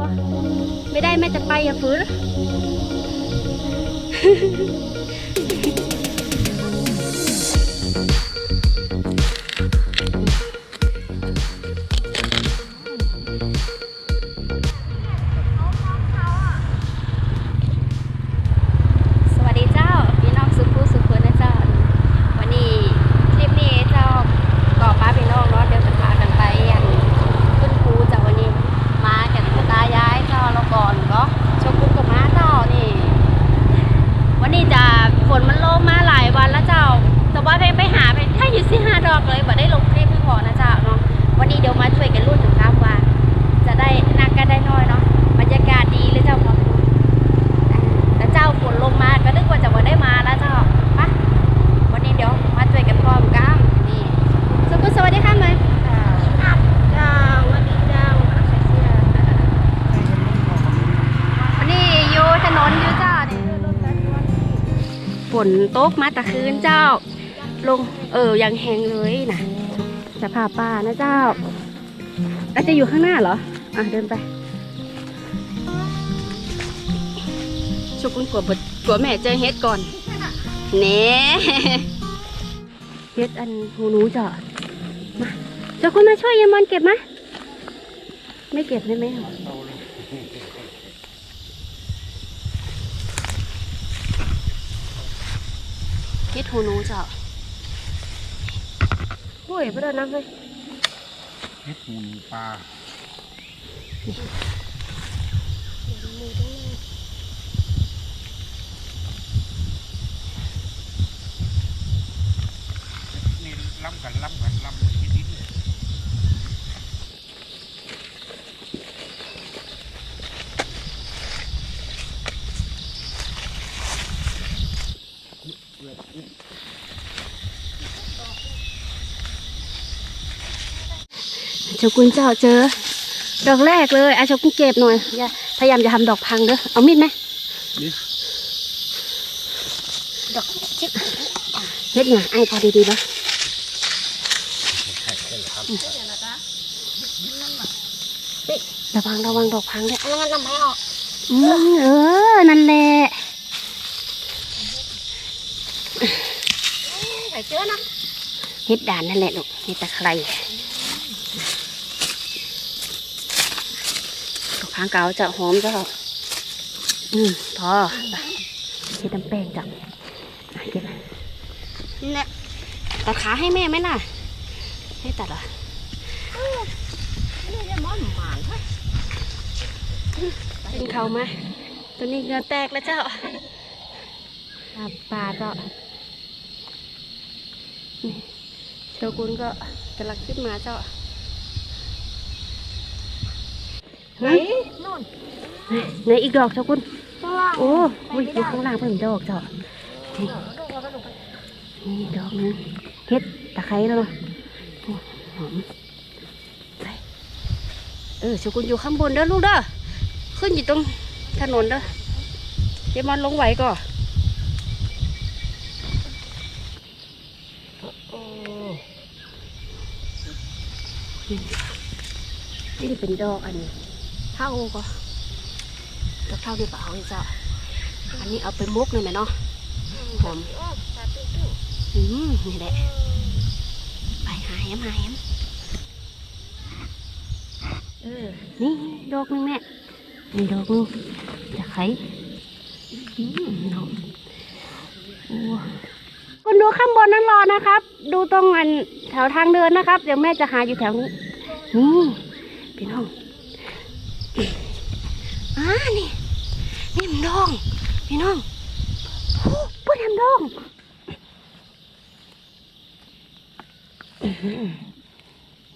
ปะไม่ได้แม่จะไปอย่าฝืน อยู่สิห้าดอกเลยบ่ได้ลงคลิปให้พอนะเจ้าเนาะวันนี้เดี๋ยวมาช่วยกันรุ่นถึงครับว่า จะได้นักกันได้น้อยเนาะบรรยากาศดีเลยเจ้าพอไปดูแต่เจ้าฝนลงมาก็นึกว่าจะมาได้มาแล้วเจ้าปะวันนี้เดี๋ยวมาช่วยกันพร้อมกันนี่สุกุลสวัสดีค่ะเลยเจ้าวันนี้เจ้าวันนี้อยู่ถนนอยู่เจ้านี่ฝนตกมาตะคืนเจ้าลง เออยังแหงเลยนะสภาพป่านะเจ้า อาจจะอยู่ข้างหน้าเหรอ อะเดินไปชุกุนกลัวบดกลัวแม่เจอเฮ็ดก่อนเน่เฮ็ดอันหูหนูจ้ะมาเจ้าคนมาช่วยยายมอนเก็บมะไม่เก็บได้ไหมเฮ็ดหูหนูจ้ะ ห้วยไปเดินน้ำเลยเฮ็ดหูปลานี่ล้ำกันล้ำกันล้ำกันนิดนิ ดเจ้ากุนเจ้าเจอ ดอกแรกเลยอาชกุนเก็บหน่อยอย่าพยายามจะทำดอกพังเด้อเอามีดไหมนี่ดอกชิบเฮ็ดไงไอ้พอดีๆปะระวังระวังดอกพังด้วยแล้วมันทำให้ออกอืมเออ นั่นแหละใส่เชื้อนะเฮ็ดด่านนั่นแหละลูกเฮ็ดตะไคร้ ดอกพังเก่าจะหอมเจ้าอืมพอไปเฮ็ดน้ำแป้งจ้ะอะเก็บมาเนี่ยตัดขาให้แม่ไหมล่ะ ให้ตัดเหรอนี่จะมอนหมานฮะกินเขามาตัวนี้เหงือแตกแล้วเจ้าปลาปลาเจ้านี่เชากุนก็กำลังขึ้นมาเจ้า ไหนเฮ้ยนู่นไหนอีกดอกเชากุนข้างล่างโอ้ยอยู่ข้างล่างเพิ่มดอกเจ้านี่ดูว่าดูไปนี่ดอกนึงเฮ็ดตะไคร้แล้วเนาะโอ้หอมไปเออเชากุนอยู่ข้างบนเด้อลูกเด้อขึ้นอยู่ตรงถนนเด้อเดี๋ยวมันลงไหวก่อนโอ้นี่เป็นดอกอัน เท่าก็ดอกเท่าดีกว่าเอาอีกจ้ะอันนี้เอาไปมุกเลยไหมเนาะหอมโอ้ตาตุ้งอืมนี่แหละไปหาแฮมหาแฮมเออนี่ดอกหนึงแม่นี่ดอกหนึงจะไขอืมดอกโอ้คุณดูข้างบนนั้นรอนะครับ ดูตรงอันแถวทางเดินนะครับ เดี๋ยวแม่จะหาอยู่แถวนี้ นี่พี่น้องอ่า นี่นี่มันดอง พี่น้องโอ้ปุ้นทำดอง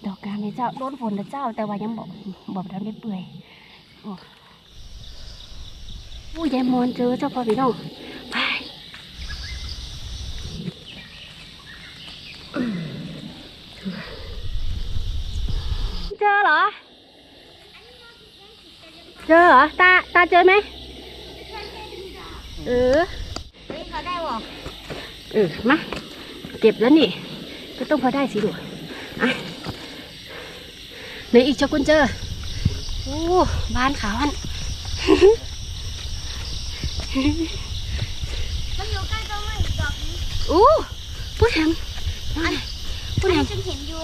ดอกกลางในเจ้าโดนฝนนะเจ้า แต่ว่ายังบอกบอกทำได้เปื่อยโอ้โอ้ยายมอนเจอเจ้าพ่อพี่น้องไปเจอเหรอ เจ อเหรอตา ตาเจอไหมเออนี่เขาได้บ่เออ มา เก็บแล้วนี่ ก็ต้องพอได้สิลูกอะไหนอีกเจ้าคุณเจอนอ้บ้านเขาอันมันอยู่ใกล้ต้นไม้อีกดอกนึงอู้พูดแฮมพูดแฮอันมฉันเห็นอยู่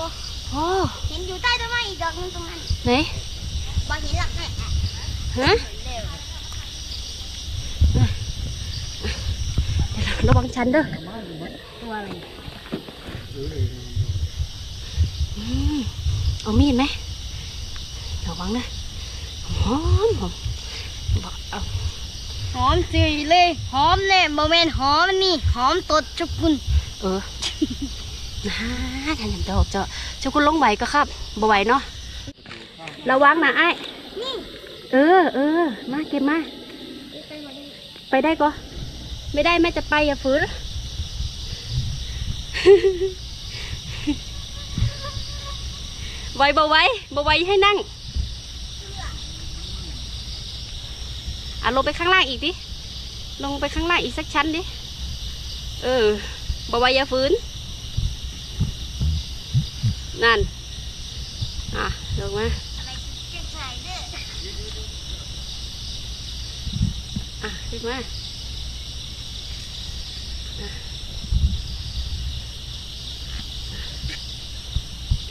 โอ้เห็นอยู่ใต้ต้นไม้อีกดอกนึงตรงนั้นไหน บอเห็นหลักแม่อะ ฮะเร็วระวังชันเด้อตัวอะไรอืมเอามีดไหมระวังนะหอมหอมบอกเอาหอมสิเลยหอมเนี่ยโมเมนหอมนี่หอมตดจุกุนเออนะท่านเห็นดอกเจ้าเจ้าคุณลงไหวก็ครับบ่ไหวเนาะระวังนะไอ้ายนี่ เออเออมาเก็บมา ไปได้ก็ไม่ได้แม่จะไปอย่าฝืนไหวบ่ไหวบ่ไหวให้นั่งอะลงไปข้างล่างอีกดิลงไปข้างล่างอีกสักชั้นดิเออบ่ไหวอย่าฝืนนั่นอะลงมา อะไรเก่งชายเด้อ อะ ขึ้นมา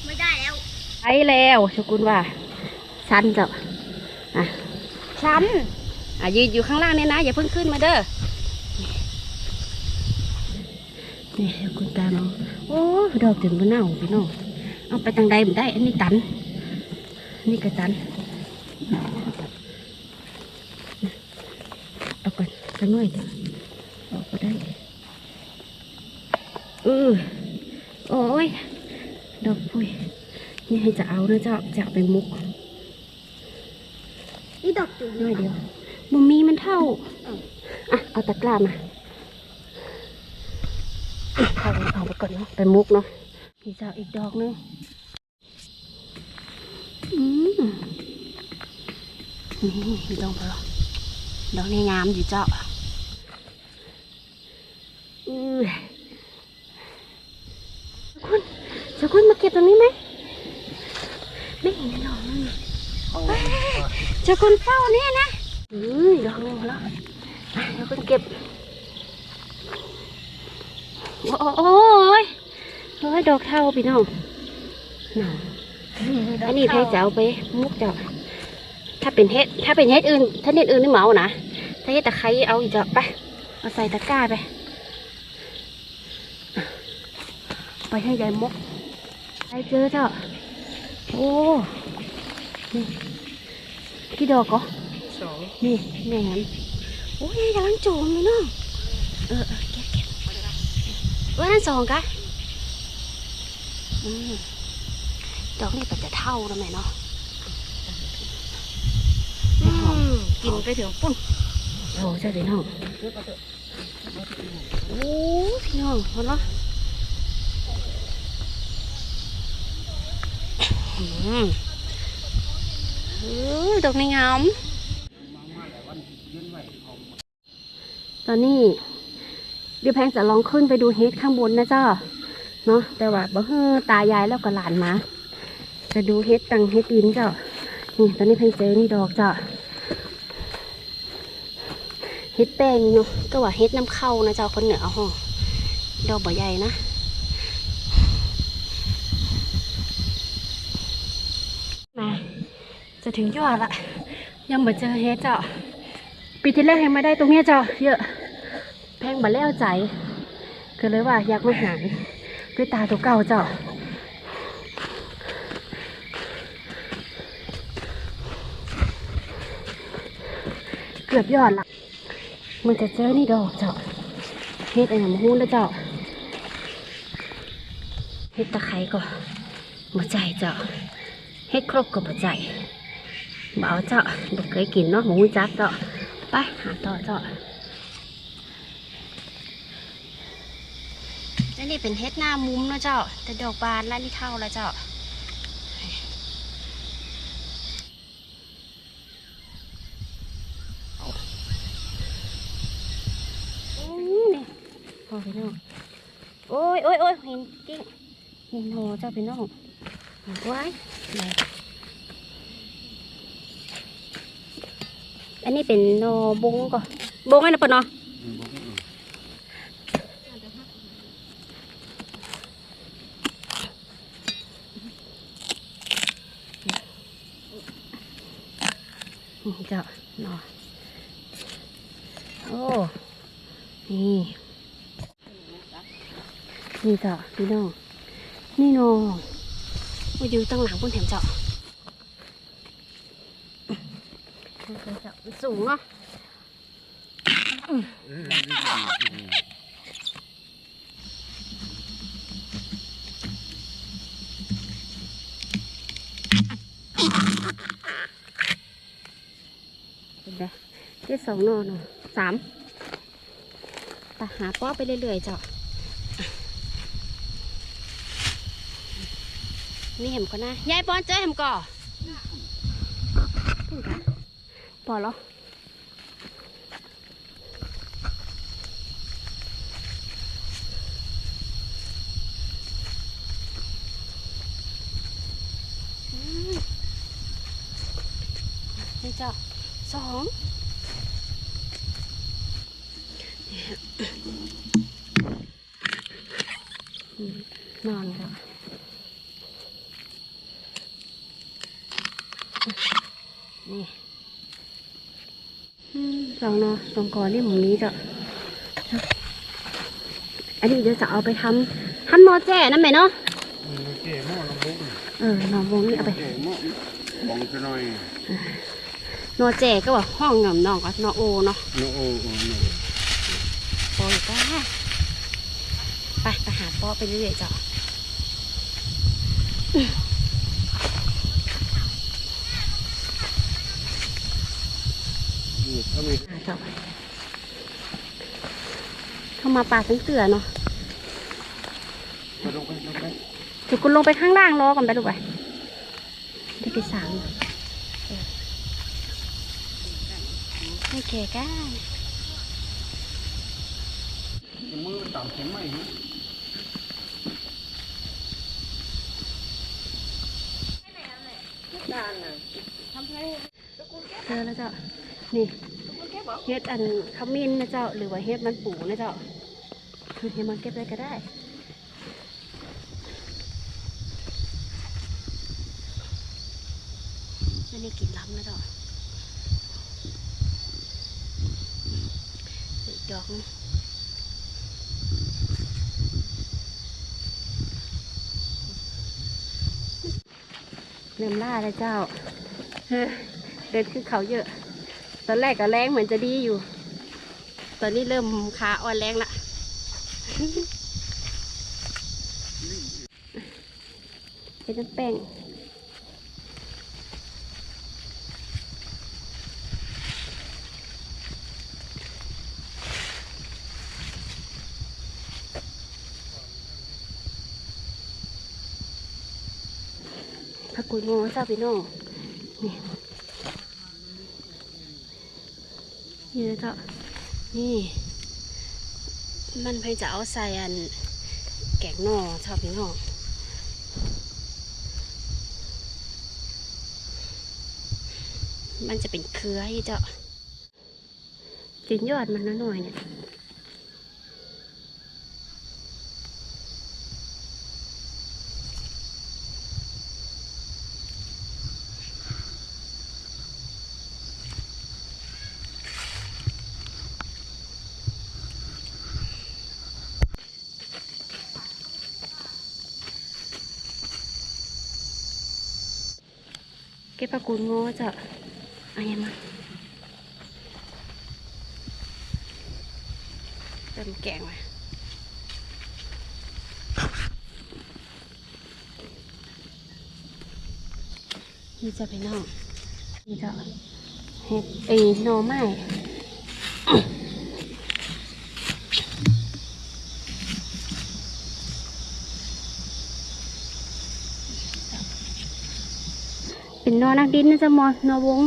ไม่ได้แล้วไปแล้วชกุลว่าชันเจ้าอะฉันอะยืนอยู่ข้างล่างเนี่ยนะ อย่าเพิ่งขึ้นมาเด้อนี่ชกุลตาเนาะโอ้ดอกถึงมะนาวพี่น้องเอาไปทางใดมันได้ อันนี้ตันอันนี้ก็ตัน เอาก่อน สักหน่อยเถอะเอาก็ได้เออโอ้ย ดอกปุยนี่ให้จะเอานะเจ้าจะเอาไปมุก นี่ดอกจุ๋มน้อยเดียวมุมมีมันเท่า อะ เอาตะกร้ามาเอาเอาไปก่อนเนาะไปมุกเนาะพี่เจ้าอีกดอกหนึงอืมนี่ดอกพอดอกนี้งามอยู่เจ้าอือคุณเจ้าคุณมาเก็บตรงนี้ไหม ไม่เห็นดอกนั่น เอา เจ้าคุณเฝ้าเนี่ยนะอืมดอกหนึงพอแล้วอะเดี๋ยวคุณเก็บ โอ้โอ้ยโอ้ยดอกเท่าพี่น้องน่ะอันนี้แพ้จะเอาไปมุกเจ้าถ้าเป็นเฮ็ด ถ้าเป็นเฮ็ดอื่น ถ้าเฮ็ดอื่นนี่เหมานะ ถ้าเฮ็ดตะไคร้เอาอีกเจ้าไป เอาใส่ตะกร้าไปอะไปให้ยายมกไปเจอเจ้า โอ้นี่ กี่ดอกก็สองนี่แม่งั้นโอ้ยกำลังโจมเลยเนาะเออเออเก็บเก็บว่านั่นสองกะดอกนี่ก็จะเท่าแล้วแม่เนาะอืมกินไปถึงปุ่นโอ้เจ้าพี่น้องโอ้พี่น้องหมดละอืม ดอกนี่งามตอนนี้เดี๋ยวแพงจะลองขึ้นไปดูเฮดข้างบนนะเจ้าเนาะแต่ว่าบ่เฮือตายายแล้วก็หลานมาจะดูเฮดตังเฮดดินเจ้านี่ตอนนี้แพงเจอนี่ดอกเจ้าเฮดแป้งเนาะก็ว่าเฮดน้ำเข้านะเจ้าคนเหนือเอาห้องดอกบ่ใหญ่นะมาจะ ถึงยอดละ ยังบ่เจอเฮดเจ้า ปีที่แล้วแพงมาได้ตรงนี้เจ้า เยอะ แพงมาแล้วใจก็เลยว่าอยากมาหาด้วยตาตัวเก่าเจ้าเกือบยอดละมันจะเจอนี่ดอกเจ้าเฮ็ดอะไรมาหุ้นแล้วเจ้าเฮ็ดตะไคร้ก็มาใจเจ้าเฮ็ดครบก็มาใจ บ่เอาเจ้าบ่เคยกินเนาะหมูจักเจ้าไปหาต่อเจาแล้วนี่เป็นเฮ็ดหน้ามุมเนาะเจ้า แต่ดอกบานแล้วนี่เท่าแล้วเจ้าอืมนี่พอพี่น้องโอ้ยโอ้ยโอ้ยเห็นกิ้งเห็นโหเจ้าพี่น้องว้ายไหน อันนี้เป็นโนบงก่อนบงไอ้นะปะเนาะอืมบ่มีอืมนี่เจ้าเนาะโอ้นี่นี่เจ้าพี่น้องนี่เนาะมาอยู่ตั้งหลังบนแถมเจ้าเจ้า มันสูงเนาะเอออืมอืมเห็นไหมได้สองนเนสามไปหาป้อไปเรื่อยๆจ้านี่เห็มก็นะ ยายป้อนเจอเห็มก่อดกัน ปอเหรออืมนี่เจ้าสองนอนค่ะนี่อืมล องเนาะลองก่อนนี่หมูนี้จะอันนี้เดี๋ยวจะเอาไปทำทำนอแจ่นั่นไหมเนาะอืมเจ๊หม้อน้ำบุ้งเออนอวงนี่เอาไปเจ๊หม้อบ้องซะหน่อยนอแจ่ก็ว่าห้องหน่ำนองก็นอโอเนาะโนโอ้โอ้โนโอ้ยก็ไปไปหาป้อไปเรื่อยๆจ้ะนี่ก็มี หาจ้ะเข้ามาป่าทั้งเสือเนาะไปลงไปลงไปจุกคุณลงไปข้างล่างรอก่อนไปดูกไปได้ไปสามเออไม่แก่ก้ามือมันต่ำเข็มไหมฮะเจอแล้วเจ้านี่ เฮ็ดอันขมิ้นนะเจ้า หรือว่าเฮ็ดมันปูนะเจ้าคือเฮ็ดมันเก็บได้ก็ได้ไม่ได้กินล้ำนะเจ้าดอกนึงเริ่มล่าแล้วเจ้า เดินขึ้นเขาเยอะ ตอนแรกก็แรงเหมือนจะดีอยู่ ตอนนี้เริ่มขาอ่อนแรงละเป็นน้ำแป้งผักกุยง่เจ้าพี่น้องนี่ นี่เจ้านี่มันเพิ่งจะเอาใส่อันแกงหน่อชอบพี่น้องมันจะเป็นเครือยู่เจ้ากินยอดมันน้อยๆเนี่ย ก็บผักกูดโง่จะอะไรมาเติมแกงมานี่จะไปนอกนี่จะเห็ดไอ้ยหน่อไม้ นักดินนะเจ้ามอนนอวง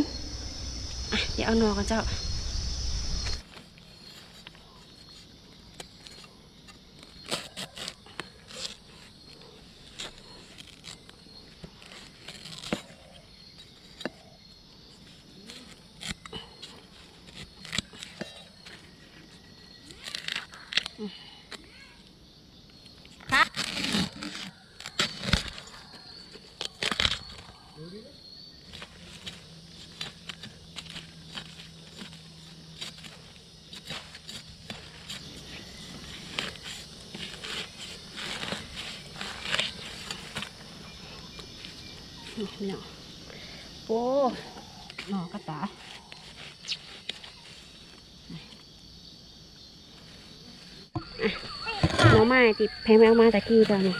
เดี๋ยวเอานอกันเจ้าค่ะ นเนาะโอ้หนอกระตาอะหน่อไม้ติดแพงแมวมาตะกี้ตอนนี้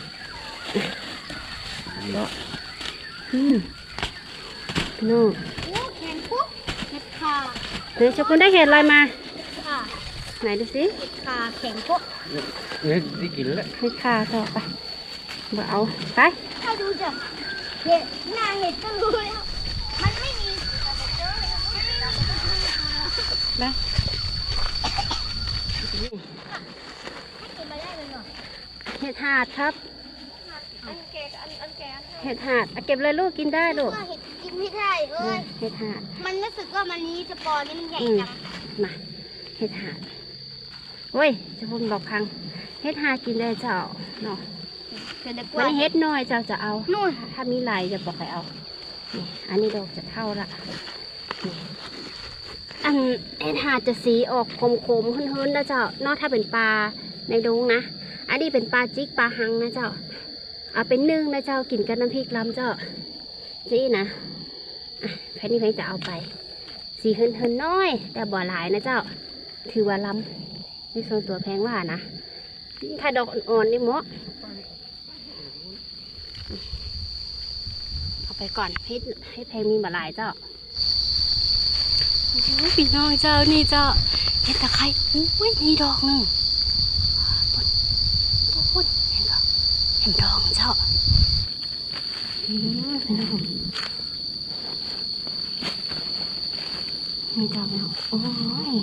อะเดี๋ยวอืมพี่น้องโอ้แข็งปุ๊บเห็ดขาเดี๋ยวชกุลได้เห็นอะไรมาค่ะไหนดูสิเห็ดขาแข็งปุ๊บเนี่ยได้กินแล้วให้ค่าต่อไปบ่เอาไปถ้าดูจาก เห็ดหน้าเห็ดก็รู้แล้ว มันไม่มีนมาได้เห็ดหาดครับ อันแก่อันอันแก่อันเห็ดหาดเอาเก็บเลยลูกกินได้ลูก เห็ดกินไม่ได้เอ้ย เห็ดหาด มันรู้สึกว่ามันนี้สปอร์นี่มันใหญ่จัง มาเห็ดหาดเฮ้ยจะพูดบอกพัง เห็ดหาดกินได้เจ้าเนาะ เกิดแต่กวัว่านนี้เห็ดน้อยเจ้าจะเอา นู่นถ้ามีไหลจะบอกให้เอานี่อันนี้ดอกจะเท่าละนี่อันเห็ดหาดจะสีออกคมๆเฮินๆนะเจ้าเนอกถ้าเป็นปลาในดงนะ อันนี้เป็นปลาจิกปลาหังนะเจ้า เอาเป็นนึ่งนะเจ้ากินกับน้ำพริกลำเจ้าจีนะอะแค่นี้เพียงจะเอาไป สีเฮินเฮินๆน้อย แต่บ่หลายนะเจ้า ถือว่าลำนี่ส่วนตัวแพงว่านะ ถ้าดอกอ่อนๆนี่เหมาะเอา ไปก่อนให้ให้แพลงมีบ่หลายเจ้าโอ้โหพี่น้องเจ้านี่เจ้าเห็นตะไคร้อุ้ยนี่ดอกหนึ่งปุ่นปุ่นเห็นปะเห็นดอกเจ้าอืมพี่น้องนี่ดอกเนาะโอ้ย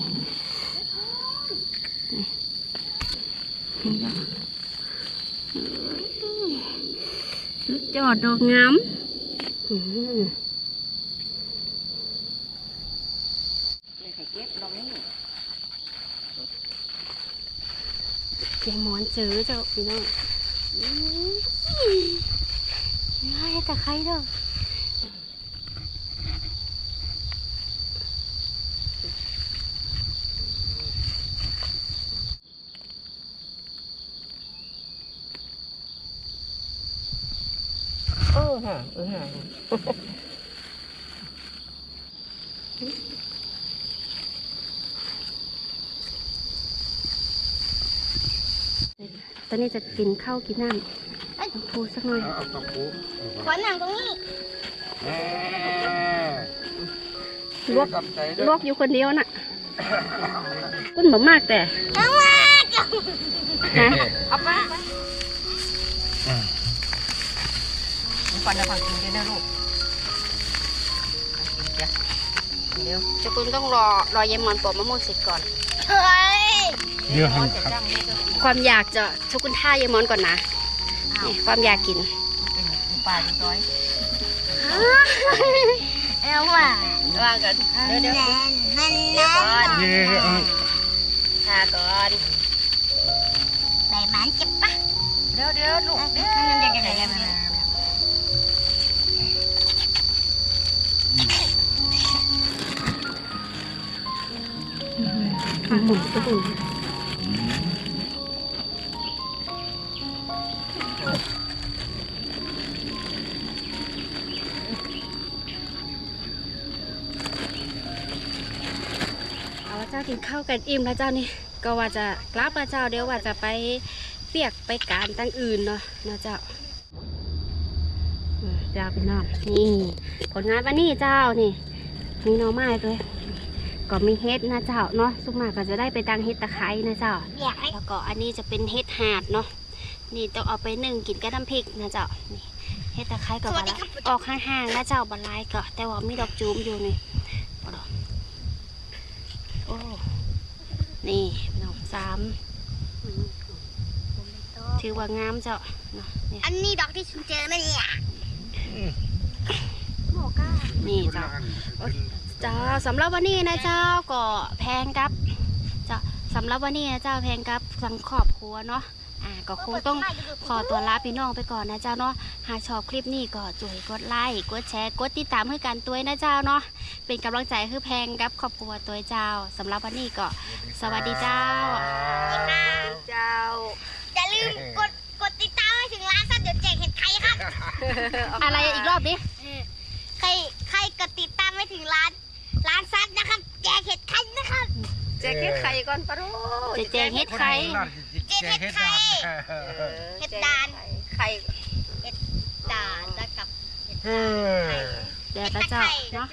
สุดยอดดอกงาม เลยไข่เก็บลงนี่เจมอนเจอเจ้าพี่น้องง่ายแต่ใครเด้อ เออฮะเออฮะตอนนี้จะกินข้าวกินน้ำน้ำพูสักหน่อยเอาตะปูขอหนังตรงนี้แหม่ลวกกำใจด้วยลวกอยู่คนเดียวน่ะกุ้นบ่มากแต่เอามาจ้ะฮะเอามา ก่อนจะฟังกินเด้อลูกกินจ้ะเดี๋ยวจะคุณต้องรอรอยายมอนปอกมะม่วงเสร็จก่อน เฮ้ยเยอะครับจ้างนี่ก็ความอยากจะชุกุนท่ายายมอนก่อนนะนี่ความอยากกิน เป็นปลาจ้อยเอาว่าว่ากันเดี๋ยวเดี๋ยวมันเดี๋ยวก่อนเดี๋ยวเอาทาก่อนใบมันเจ็บปะเดี๋ยวเดี๋ยวลูกเดี๋ยวมันจะไหนกั หมุนก็บุนเอาละเจ้ากินข้าวกันอิ่มแล้วเจ้านี่ก็ว่าจะกลับมาเจ้าเดี๋ยวว่าจะไปเปียกไปการตั้งอื่นเนาะนะเจ้าเจ้าเป็นน้องนี่ผลงานวันนี้เจ้านี่มีน่องไม้ด้วย ก็มีเฮ็ดนะเจ้าเนาะสุกมากก็จะได้ไปตังเฮ็ดตะไคร้นะเจ้าอยากให้แล้วก็อันนี้จะเป็นเฮ็ดหาดเนาะนี่ต้องเอาไปนึ่งกินกับน้ำพริกนะเจ้านี่เฮ็ดตะไคร้กับบะละออกห่างๆนะเจ้าบะลายก็แต่ว่ามีดอกจูมอยู่นี่บ่ดอกโอ้นี่ดอกสามอืมถือว่างามเจ้าเนาะนี่อันนี้ดอกที่ฉันเจอนั่นเนี่ยนี่เจ้าเจ้าสำหรับวันนี้นะเจ้าก็แพงครับเจ้าสำหรับวันนี้นะเจ้าแพงครับสังครอบครัวเนาะอ่าก็คงต้องขอตัวลาพี่น้องไปก่อนนะเจ้าเนาะหากชอบคลิปนี้ก็ช่วยกดไลค์กดแชร์กดติดตามให้กันตัวนะเจ้าเนาะเป็นกำลังใจให้แพงครับครอบครัวตัวเจ้าสำหรับวันนี้ก็สวัสดีเจ้าเจ้าอย่าลืมกดกดติดตามให้ถึงล้านซับเดี๋ยวแจกเห็ดไข่ครับ อะไรอีกรอบดิานซัดนะครับ แจกเห็ดไข่นะครับแจกเฮ็ดไข่ก่อนปะรู้แจกเฮ็ดไข่แจกเฮ็ดไข่เฮ็ดดานไข่เฮ็ดดานแล้วกับเฮ็ดไข่แจกกระจ้เนาะ